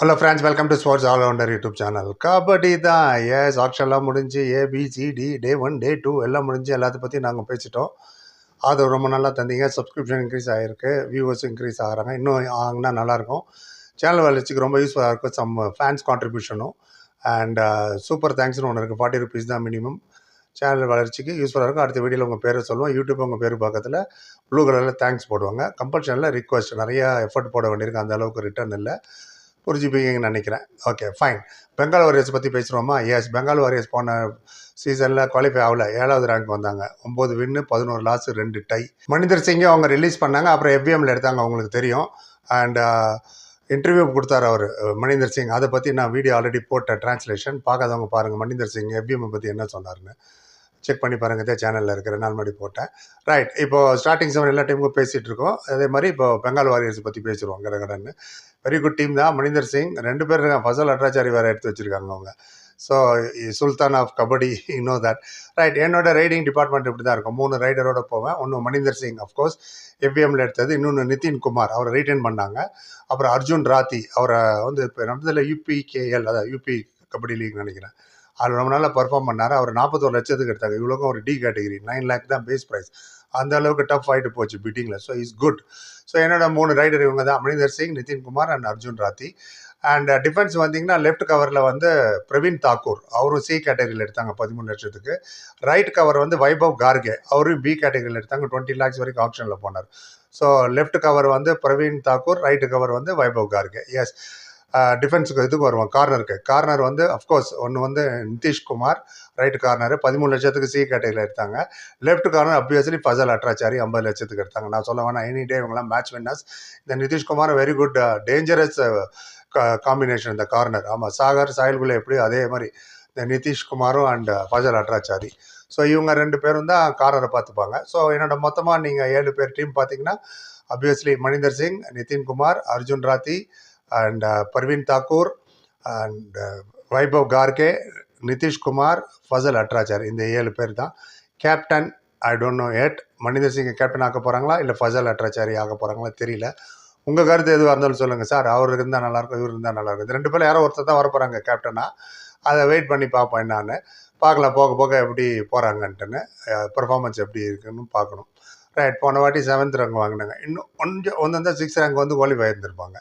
Hello friends welcome to sports all rounder YouTube channel kabaddi தான். ஏஸ் ஆக்ஷன்லாம் முடிஞ்சு A B C D day one day two எல்லாம் முடிஞ்சு எல்லாத்த பற்றி நாங்கள் பேசிட்டோம். அது ரொம்ப நல்லா தந்தீங்க. சப்ஸ்கிரிப்ஷன் இன்க்ரீஸ் ஆகிருக்கு வியூவர்ஸ் இன்க்ரீஸ் ஆகிறாங்க. இன்னும் ஆகுனா நல்லாயிருக்கும். சேனல் வளர்ச்சிக்கு ரொம்ப யூஸ்ஃபுல்லாக இருக்கும். சம் ஃபேன்ஸ் கான்ட்ரிபியூஷனும் அண்ட் சூப்பர் தேங்க்ஸ்னு ஒன்று இருக்குது ஃபார்ட்டி ருபீஸ் தான் மினிமம் சேனல் வளர்ச்சிக்கு யூஸ்ஃபுல்லாக இருக்கும். அடுத்த வீடியோவில் உங்கள் பேரை சொல்லுவோம். யூடியூப் உங்கள் பேர் பக்கத்தில் ப்ளூ கலரில் தேங்க்ஸ் போடுவாங்க. கம்பல்ஷனில் ரிக்வஸ்ட் நிறையா எஃபர்ட் போட வேண்டியிருக்கு. அந்த அளவுக்கு ரிட்டர்ன் இல்லை. புரிஞ்சுப்பீங்கன்னு நினைக்கிறேன். ஓகே ஃபைன் பெங்கால் வாரியர்ஸ் பற்றி பேசுகிறோமா எஸ் பெங்கால் வாரியர்ஸ் போன சீசனில் குவாலிஃபை ஆகல. ஏழாவது ரேங்க் வந்தாங்க. ஒம்பது வின்னு பதினோரு லாஸ் ரெண்டு டை மனிதர் சிங்கை அவங்க ரிலீஸ் பண்ணாங்க. அப்புறம் எஃப்எம்ல எடுத்தாங்க அவங்களுக்கு தெரியும். அண்ட் இன்டர்வியூ uh, கொடுத்தாரு அவர் மணிந்தர் சிங். அதை பற்றி நான் வீடியோ ஆல்ரெடி போட்டேன் ட்ரான்ஸ்லேஷன் பார்க்காதவங்க பாருங்கள் மணிந்தர் சிங் எஃப்எம் பற்றி என்ன சொன்னார்னு செக் பண்ணி பாருங்க இதே சேனலில் இருக்கிற நாள் மாதிரி போட்டேன். ரைட் இப்போ ஸ்டார்டிங் செவன் எல்லா டைமுக்கும் பேசிகிட்டு இருக்கோம். அதே மாதிரி இப்போ பெங்கால் வாரியர்ஸ் பற்றி பேசிடுவோம் கடகடன்னு வெரி குட் டீம் தான் மணிந்தர் சிங் ரெண்டு பேர் இருக்காங்க. ஃபசல் அட்ராச்சாரி வேறு எடுத்து வச்சுருக்காங்க அவங்க. ஸோ சுல்தான் ஆஃப் கபடி இனோ தட் ரைட் என்னோட ரைடிங் டிபார்ட்மெண்ட் இப்படி தான் இருக்கும். மூணு ரைடரோட போவேன். ஒன்று மணிந்தர் சிங் அஃப்கோர்ஸ் எஃப்எம்ல எடுத்தது. இன்னொன்று நிதின் குமார் அவரை ரீட்டைன் பண்ணாங்க. அப்புறம் அர்ஜுன் ராத்தி அவரை வந்து இப்போ நடந்ததில் யூபிகேஎல் அதாவது யூபி கபடி லீக் நினைக்கிறேன். அவர் ரொம்ப நாளாக பர்ஃபார்ம் பண்ணார். அவர் நாற்பத்தோரு லட்சத்துக்கு எடுத்தாங்க. இவ்வளோக்கும் ஒரு டி கேட்டகரி நைன் லேக் தான் பேஸ் ப்ரைஸ் அந்த அளவுக்கு டஃப் ஆகிட்டு போச்சு பீட்டிங்கில் ஸோ இஸ் குட் ஸோ என்னோட மூணு ரைடர் இவங்க தான். Amarinder Singh Nitin Kumar and Arjun Rathi. And defence uh, வந்தீங்கன்னா லெஃப்ட் கவரில் வந்து பிரவீன் தாக்கூர். அவரும் சி கேட்டகரியில் எடுத்தாங்க பதிமூணு லட்சத்துக்கு. ரைட் கவர் வந்து வைபவ் கார்கே. அவரும் பி கேட்டகரியில் எடுத்தாங்க. டுவெண்ட்டி லேக்ஸ் வரைக்கும் ஆப்ஷனில் போனார். ஸோ லெஃப்ட் கவர் வந்து பிரவீன் தாக்கூர் ரைட்டு கவர் வந்து வைபவ் கார்கே. எஸ் டிஃபென்ஸுக்கு இதுக்கு வருவோம் கார்னருக்கு கார்னர் வந்து அஃப்கோர்ஸ் ஒன்று வந்து நிதிஷ்குமார் ரைட் கார்னர் பதிமூணு லட்சத்துக்கு சி கேட்டகரியில் எடுத்தாங்க. Left corner obviously Fazel Atrachali ஐம்பது லட்சத்துக்கு எடுத்தாங்க. நான் சொல்ல வேணா எனி டே இவங்களாம் மேட்ச் வின்னர்ஸ் இந்த Nitish Kumar very good dangerous combination இந்த கார்னர் ஆமாம் சாகர் சாயல்குள்ளே எப்படியோ அதே மாதிரி இந்த நிதிஷ்குமாரும் அண்ட் ஃபசல் அட்ராச்சாரி ஸோ இவங்க ரெண்டு பேரும் தான் கார்னரை பார்த்துப்பாங்க. ஸோ என்னோட மொத்தமாக நீங்கள் ஏழு பேர் டீம் பார்த்தீங்கன்னா obviously Maninder Singh Nitin Kumar Arjun Rathi and Parveen Thakur and Vaibhav Kharge Nitish Kumar Fasal அட்ராச்சார் இந்த ஏழு பேர் தான். கேப்டன் ஐ டோன்ட் நோ எட் மனிதர் சிங்கை கேப்டன் ஆக்க போகிறாங்களா இல்லை ஃபசல் அட்ராச்சாரி ஆக போகிறாங்களா தெரியல. உங்கள் கருத்து எதுவாக இருந்தாலும் சொல்லுங்கள் சார். அவர் இருந்தால் நல்லாயிருக்கும் இவர் இருந்தால் நல்லாயிருக்கும் ரெண்டு பேரும் யாரோ ஒருத்தர் தான் வர போகிறாங்க கேப்டனாக அதை வெயிட் பண்ணி பார்ப்போம் என்னான்னு. பார்க்கலாம் போக போக எப்படி போகிறாங்கன்ட்டுன்னு பெர்ஃபார்மன்ஸ் எப்படி இருக்குன்னு பார்க்கணும். ரைட் போன வாட்டி செவன்த் ரேங்க் வாங்கினாங்க. இன்னும் கொஞ்சம் ஒன்று தான் சிக்ஸ் ரேங்க் வந்து குவாலிஃபை இருந்திருப்பாங்க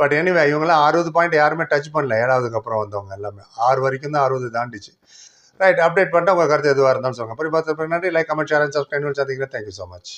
பட் எனிவே இவங்களாம் அறுபது பாயிண்ட் யாருமே டச் பண்ணல. ஏழாவதுக்கு அப்புறம் வந்தவங்க எல்லாமே. ஆறு வரைக்கும் தான் அறுபது தாண்டிச்சு. ரைட் அப்டேட் பண்ணிட்டு உங்கள் கருத்து எதுவாக இருந்தாலும் சொல்லுங்கள் அப்புறம் பார்த்து நன்றி like comment share and subscribe சந்திக்கிறேன் தேங்க்யூ ஸோ மச்